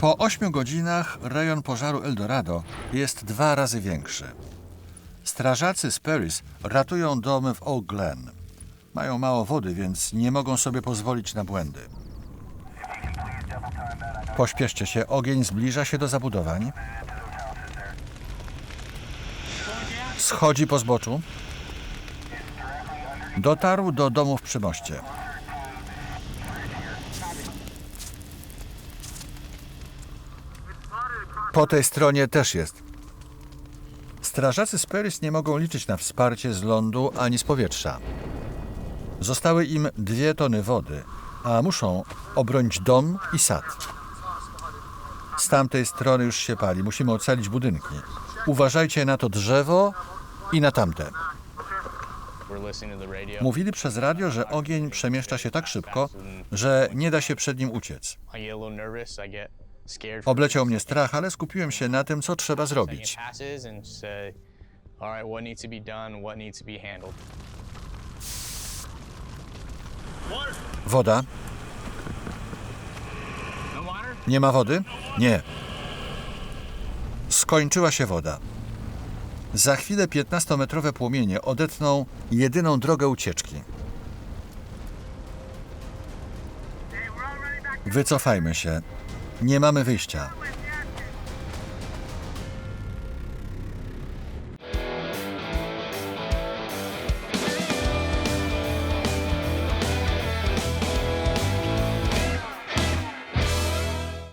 Po 8 godzinach rejon pożaru Eldorado jest dwa razy większy. Strażacy z Paris ratują domy w Oak Glen. Mają mało wody, więc nie mogą sobie pozwolić na błędy. Pośpieszcie się, ogień zbliża się do zabudowań. Schodzi po zboczu. Dotarł do domów przy moście. Po tej stronie też jest. Strażacy z Paris nie mogą liczyć na wsparcie z lądu ani z powietrza. Zostały im dwie tony wody, a muszą obronić dom i sad. Z tamtej strony już się pali. Musimy ocalić budynki. Uważajcie na to drzewo i na tamte. We're listening to the radio. Mówili przez radio, że ogień przemieszcza się tak szybko, że nie da się przed nim uciec. Obleciał mnie strach, ale skupiłem się na tym, co trzeba zrobić. Woda. Nie ma wody? Nie. Skończyła się woda. Za chwilę 15-metrowe płomienie odetną jedyną drogę ucieczki. Wycofajmy się. Nie mamy wyjścia.